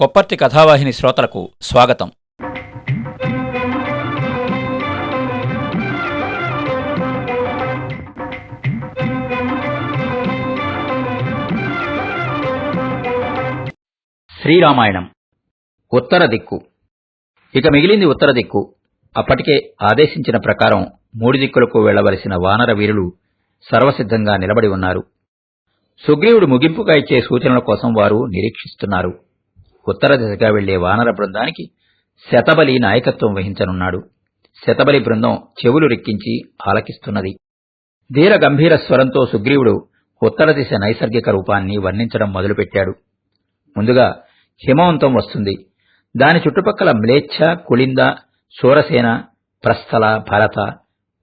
కొప్పర్తి కథావాహిని శ్రోతలకు స్వాగతం. శ్రీరామాయణం. ఉత్తర దిక్కు. ఇక మిగిలింది ఉత్తర దిక్కు. అప్పటికే ఆదేశించిన ప్రకారం మూడు దిక్కులకు వెళ్ళవలసిన వానర వీరులు సర్వసిద్ధంగా నిలబడి ఉన్నారు. సుగ్రీవుడు ముగింపుగా ఇచ్చే సూచనల కోసం వారు నిరీక్షిస్తున్నారు. ఉత్తర దిశగా వెళ్ళే వానర బృందానికి శతబలి నాయకత్వం వహించనున్నాడు. శతబలి బృందం చెవులు రెక్కించి ఆలకిస్తున్నది. ధీర గంభీర స్వరంతో సుగ్రీవుడు ఉత్తర దిశ నైసర్గిక రూపాన్ని వర్ణించడం మొదలుపెట్టాడు. ముందుగా హిమవంతం వస్తుంది. దాని చుట్టుపక్కల మ్లేచ్ఛ కుళింద శూరసేన ప్రస్థల భరత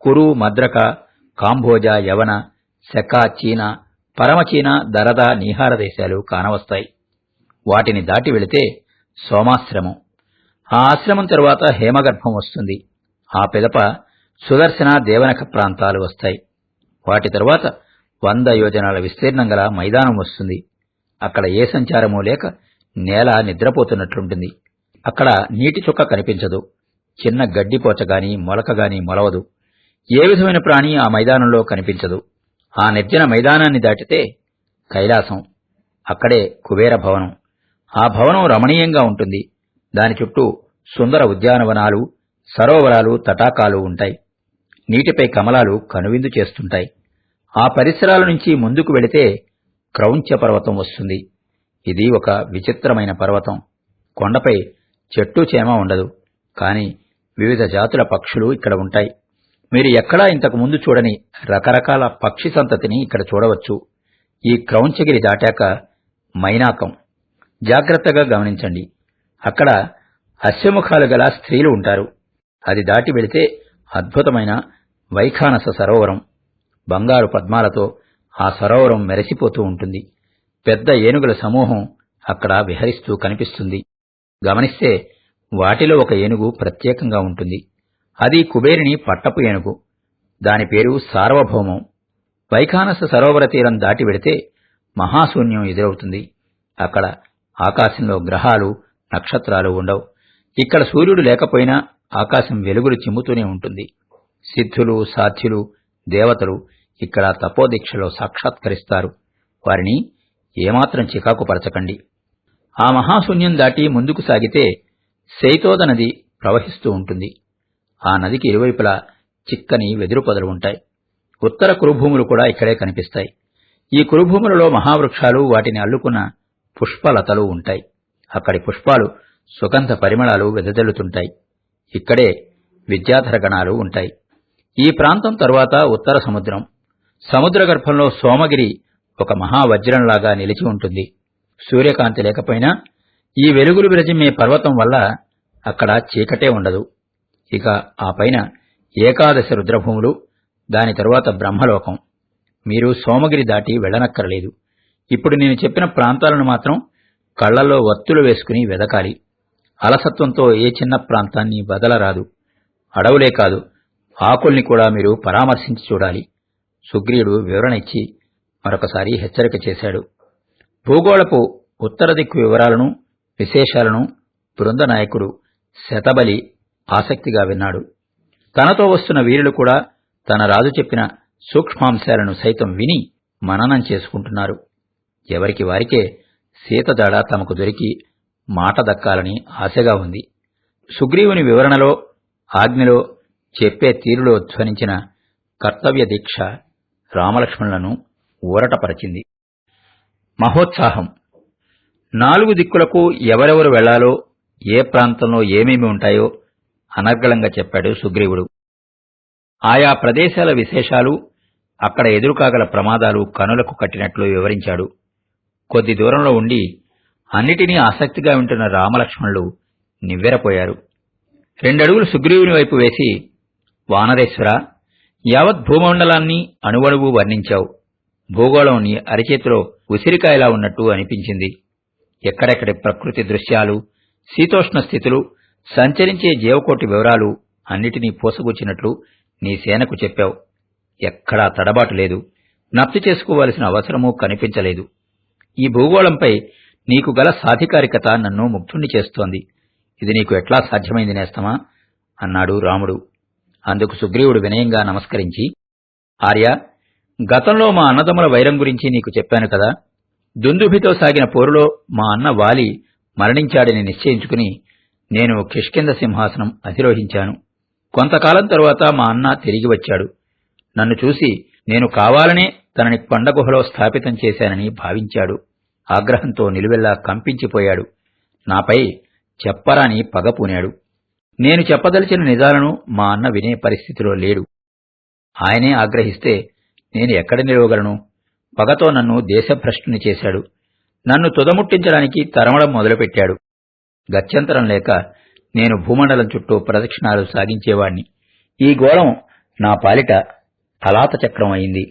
కురు మద్రక కాంభోజ యవన శక చీన పరమచీన దరద నీహార దేశాలు కానవస్తాయి. వాటిని దాటి వెళితే సోమాశ్రమం. ఆ ఆశ్రమం తరువాత హేమగర్భం వస్తుంది. ఆ పిదప సుదర్శన దేవనక ప్రాంతాలు వస్తాయి. వాటి తరువాత వంద యోజనాల విస్తీర్ణం గల మైదానం వస్తుంది. అక్కడ ఏ సంచారమూ లేక నేల నిద్రపోతున్నట్లుంటుంది. అక్కడ నీటి చుక్క కనిపించదు. చిన్న గడ్డిపోచగాని మొలకగాని మొలక మొలవదు. ఏ విధమైన ప్రాణి ఆ మైదానంలో కనిపించదు. ఆ నిర్జన మైదానాన్ని దాటితే కైలాసం. అక్కడే కుబేర భవనం. ఆ భవనం రమణీయంగా ఉంటుంది. దాని చుట్టూ సుందర ఉద్యానవనాలు సరోవరాలు తటాకాలు ఉంటాయి. నీటిపై కమలాలు కనువిందు చేస్తుంటాయి. ఆ పరిసరాల నుంచి ముందుకు వెళితే క్రౌంచ పర్వతం వస్తుంది. ఇది ఒక విచిత్రమైన పర్వతం. కొండపై చెట్టు చేమ ఉండదు. కాని వివిధ జాతుల పక్షులు ఇక్కడ ఉంటాయి. మీరు ఎక్కడా ఇంతకు ముందు చూడని రకరకాల పక్షి సంతతిని ఇక్కడ చూడవచ్చు. ఈ క్రౌంచగిరి దాటాక మైనాకం. జాగ్రత్తగా గమనించండి. అక్కడ హస్యముఖాలు గల స్త్రీలు ఉంటారు. అది దాటి వెళితే అద్భుతమైన వైఖానస సరోవరం. బంగారు పద్మాలతో ఆ సరోవరం మెరిసిపోతూ ఉంటుంది. పెద్ద ఏనుగుల సమూహం అక్కడ విహరిస్తూ కనిపిస్తుంది. గమనిస్తే వాటిలో ఒక ఏనుగు ప్రత్యేకంగా ఉంటుంది. అది కుబేరిని పట్టపు ఏనుగు. దాని పేరు సార్వభౌమం. వైఖానస సరోవర తీరం దాటి వెడితే మహాశూన్యం ఎదురవుతుంది. అక్కడ ఆకాశంలో గ్రహాలు నక్షత్రాలు ఉండవు. ఇక్కడ సూర్యుడు లేకపోయినా ఆకాశం వెలుగులు చిమ్ముతూనే ఉంటుంది. సిద్ధులు సాధ్యులు దేవతలు ఇక్కడ తపోదీక్షలో సాక్షాత్కరిస్తారు. వారిని ఏమాత్రం చికాకు పరచకండి. ఆ మహాశూన్యం దాటి ముందుకు సాగితే శైతోద నది ప్రవహిస్తూ ఉంటుంది. ఆ నదికి ఇరువైపులా చిక్కని వెదురు పొదలు ఉంటాయి. ఉత్తర కురుభూములు కూడా ఇక్కడే కనిపిస్తాయి. ఈ కురుభూములలో మహావృక్షాలు వాటిని అల్లుకున్న పుష్పలతలు ఉంటాయి. అక్కడి పుష్పాలు సుగంధ పరిమళాలు వెదజల్లుతుంటాయి. ఇక్కడే విద్యాధర గణాలు ఉంటాయి. ఈ ప్రాంతం తరువాత ఉత్తర సముద్రం. సముద్ర గర్భంలో సోమగిరి ఒక మహావజ్రంలాగా నిలిచి ఉంటుంది. సూర్యకాంతి లేకపోయినా ఈ వెలుగులు విరజిమ్మే పర్వతం వల్ల అక్కడ చీకటే ఉండదు. ఇక ఆ పైన ఏకాదశ రుద్రభూములు దాని తరువాత బ్రహ్మలోకం. మీరు సోమగిరి దాటి వెళ్ళనక్కరలేదు. ఇప్పుడు నేను చెప్పిన ప్రాంతాలను మాత్రం కళ్ళలో వత్తులు వేసుకుని వెదకాలి. అలసత్వంతో ఏ చిన్న ప్రాంతాన్ని వదలరాదు. అడవులే కాదు ఆకుల్ని కూడా మీరు పరామర్శించి చూడాలి. సుగ్రీవుడు వివరణ ఇచ్చి మరొకసారి హెచ్చరిక చేశాడు. భూగోళపు ఉత్తర దిక్కు వివరాలను విశేషాలను బృంద నాయకుడు శతబలి ఆసక్తిగా విన్నాడు. తనతో వస్తున్న వీరులు కూడా తన రాజు చెప్పిన సూక్ష్మాంశాలను సైతం విని మననం చేసుకుంటున్నారు. ఎవరికి వారికే సీతదాడ తమకు దొరికి మాట దక్కాలని ఆశగా ఉంది. సుగ్రీవుని వివరణలో ఆజ్ఞలో చెప్పే తీరులో ధ్వనించిన కర్తవ్య దీక్ష రామలక్ష్మణులను ఊరటపరచింది. మహోత్సాహం. నాలుగు దిక్కులకు ఎవరెవరు వెళ్ళాలో ఏ ప్రాంతంలో ఏమేమి ఉంటాయో అనర్గళంగా చెప్పాడు సుగ్రీవుడు. ఆయా ప్రదేశాల విశేషాలు అక్కడ ఎదురుకాగల ప్రమాదాలు కనులకు కట్టినట్లు వివరించాడు. కొద్ది దూరంలో ఉండి అన్నిటినీ ఆసక్తిగా వింటున్న రామలక్ష్మణులు నివ్వెరపోయారు. రెండడుగులు సుగ్రీవుని వైపు వేసి వానరేశ్వర యావత్ భూమండలాన్ని అణువణువు వర్ణించావు. భూగోళం నీ అరిచేతిలో ఉసిరికాయలా ఉన్నట్టు అనిపించింది. ఎక్కడెక్కడి ప్రకృతి దృశ్యాలు శీతోష్ణ స్థితులు సంచరించే జీవకోటి వివరాలు అన్నిటినీ పోసగుచ్చినట్లు నీ సేనకు చెప్పావు. ఎక్కడా తడబాటు లేదు. నప్తి చేసుకోవలసిన అవసరమూ కనిపించలేదు. ఈ భూగోళంపై నీకు గల సాధికారికత నన్ను ముగ్ధుణ్ణి చేస్తోంది. ఇది నీకు ఎట్లా సాధ్యమైంది నేస్తమా? అన్నాడు రాముడు. అందుకు సుగ్రీవుడు వినయంగా నమస్కరించి ఆర్య గతంలో మా అన్నదమ్ముల వైరం గురించి నీకు చెప్పాను కదా. దుందుభితో సాగిన పోరులో మా అన్న వాలి మరణించాడని నిశ్చయించుకుని నేను కిష్కింద సింహాసనం అధిరోహించాను. కొంతకాలం తరువాత మా అన్న తిరిగి వచ్చాడు. నన్ను చూసి నేను కావాలనే తనని పండగుహలో స్థాపితం చేశానని భావించాడు. ఆగ్రహంతో నిలువెల్లా కంపించిపోయాడు. నాపై చెప్పరాని పగపూనాడు నేను చెప్పదలిచిన నిజాలను మా అన్న వినే పరిస్థితిలో లేడు. ఆయనే ఆగ్రహిస్తే నేను ఎక్కడ నిలవగలను? పగతో నన్ను దేశభ్రష్టుని చేశాడు. నన్ను తుదముట్టించడానికి తరమడం మొదలుపెట్టాడు. గత్యంతరం లేక నేను భూమండలం చుట్టూ ప్రదక్షిణాలు సాగించేవాణ్ణి. ఈ గోళం నా పాలిట తలాత చక్రం అయింది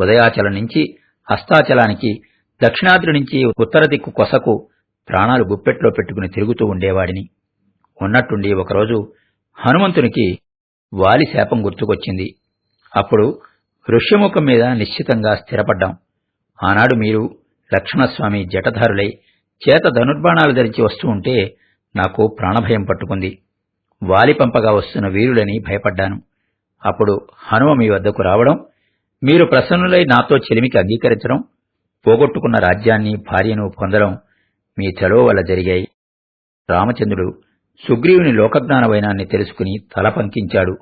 ఉదయాచలం నుంచి హస్తాచలానికి దక్షిణాద్రి నుంచి ఉత్తర దిక్కు కొసకు ప్రాణాలు గుప్పెట్లో పెట్టుకుని తిరుగుతూ ఉండేవాడిని. ఉన్నట్టుండి ఒకరోజు హనుమంతునికి వాలి శాపం గుర్తుకొచ్చింది. అప్పుడు ఋష్యముఖం మీద నిశ్చితంగా స్థిరపడ్డాం. ఆనాడు మీరు లక్ష్మణస్వామి జటధారులై చేత ధనుర్బాణాలు ధరించి వస్తూ ఉంటే నాకు ప్రాణభయం పట్టుకుంది. వాలి పంపగా వస్తున్న వీరులని భయపడ్డాను. అప్పుడు హనుమ మీ వద్దకు రావడం మీరు ప్రసన్నులై నాతో చెలిమికి అంగీకరించడం పోగొట్టుకున్న రాజ్యాన్ని భార్యను పొందడం మీ చలో వల్ల జరిగాయి. రామచంద్రుడు సుగ్రీవుని లోకజ్ఞాన వైనాన్ని తెలుసుకుని తల పంకించాడు.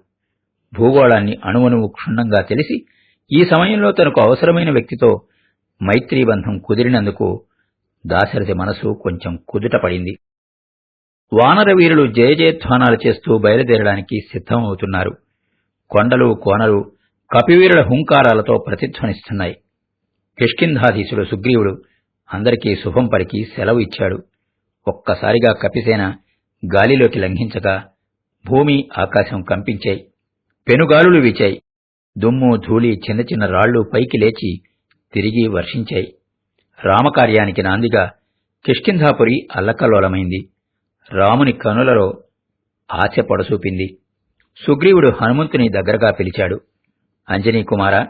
భూగోళాన్ని అణువణువు క్షుణ్ణంగా తెలిసి ఈ సమయంలో తనకు అవసరమైన వ్యక్తితో మైత్రీబంధం కుదిరినందుకు దాశరథి మనసు కొంచెం కుదుటపడింది. వానరవీరులు జయజయధ్వానాలు చేస్తూ బయలుదేరడానికి సిద్ధమవుతున్నారు. కొండలు కోనలు కపివీరుల హుంకారాలతో ప్రతిధ్వనిస్తున్నాయి. కిష్కింధాధీశుడు సుగ్రీవుడు అందరికీ శుభం పలికి సెలవు ఇచ్చాడు. ఒక్కసారిగా కపిసేన గాలిలోకి లంఘించగా భూమి ఆకాశం కంపించాయి. పెనుగాలులు వీచాయి. దుమ్ము ధూళి చిన్న చిన్న రాళ్ళు పైకి లేచి తిరిగి వర్షించాయి. రామకార్యానికి నాందిగా కిష్కింధాపురి అల్లకల్లోలమైంది. రాముని కనులలో ఆశపడసూపింది సుగ్రీవుడు హనుమంతుని దగ్గరగా పిలిచాడు. అంజనీకుమారా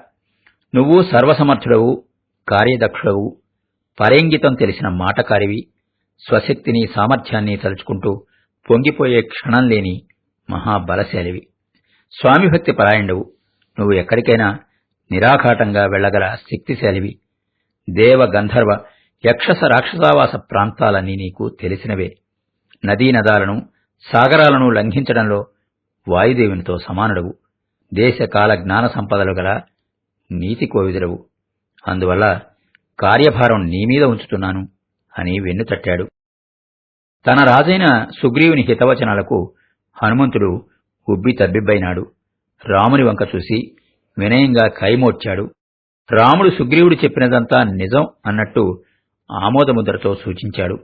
నువ్వు సర్వసమర్థుడవు కార్యదక్షుడవు. పరేంగితం తెలిసిన మాటకారివి. స్వశక్తిని సామర్థ్యాన్ని తలుచుకుంటూ పొంగిపోయే క్షణం లేని మహాబలశాలివి. స్వామిభక్తి పరాయణువు నువ్వు ఎక్కడికైనా నిరాఘాటంగా వెళ్ళగల శక్తిశాలివి. దేవ గంధర్వ యక్షస రాక్షసావాస ప్రాంతాలన్నీ నీకు తెలిసినవే. నదీనదాలను సాగరాలను లంఘించడంలో వాయుదేవునితో సమానుడవు. దేశకాల జ్ఞాన సంపదలు గల నీతి కోవిదుడవు. అందువల్ల కార్యభారం నీ మీద ఉంచుతున్నాను అని వెన్నుతట్టాడు తన రాజైన సుగ్రీవుని హితవచనాలకు హనుమంతుడు ఉబ్బి తబ్బిబ్బైనాడు. రాముని వంక చూసి వినయంగా కైమోడ్చాడు. రాముడు సుగ్రీవుడు చెప్పినదంతా నిజం అన్నట్టు ఆమోదముద్రతో సూచించాడు.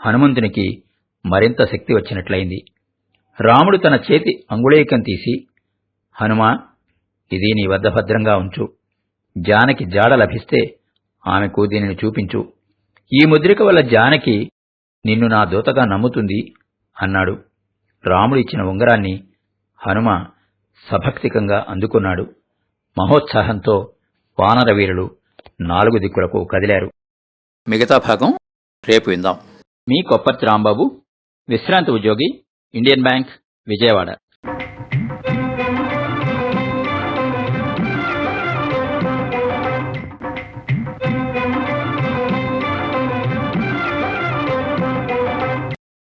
హనుమంతునికి మరింత శక్తి వచ్చినట్లయింది. రాముడు తన చేతి అంగుళేకం తీసి హనుమా ఇది నీ వద్ద భద్రంగా ఉంచు. జానకి జాడ లభిస్తే ఆమెకు దీనిని చూపించు. ఈ ముద్రిక వల్ల జానకి నిన్ను నా దూతగా నమ్ముతుంది అన్నాడు. రాముడు ఇచ్చిన ఉంగరాన్ని హనుమ సభక్తికంగా అందుకున్నాడు. మహోత్సాహంతో వానరవీరులు నాలుగు దిక్కులకు కదిలారు. మిగతా భాగం రేపు విందాం. మీ కొప్పర్తి రాంబాబు విశ్రాంతి ఉద్యోగి ఇండియన్ బ్యాంక్ విజయవాడ.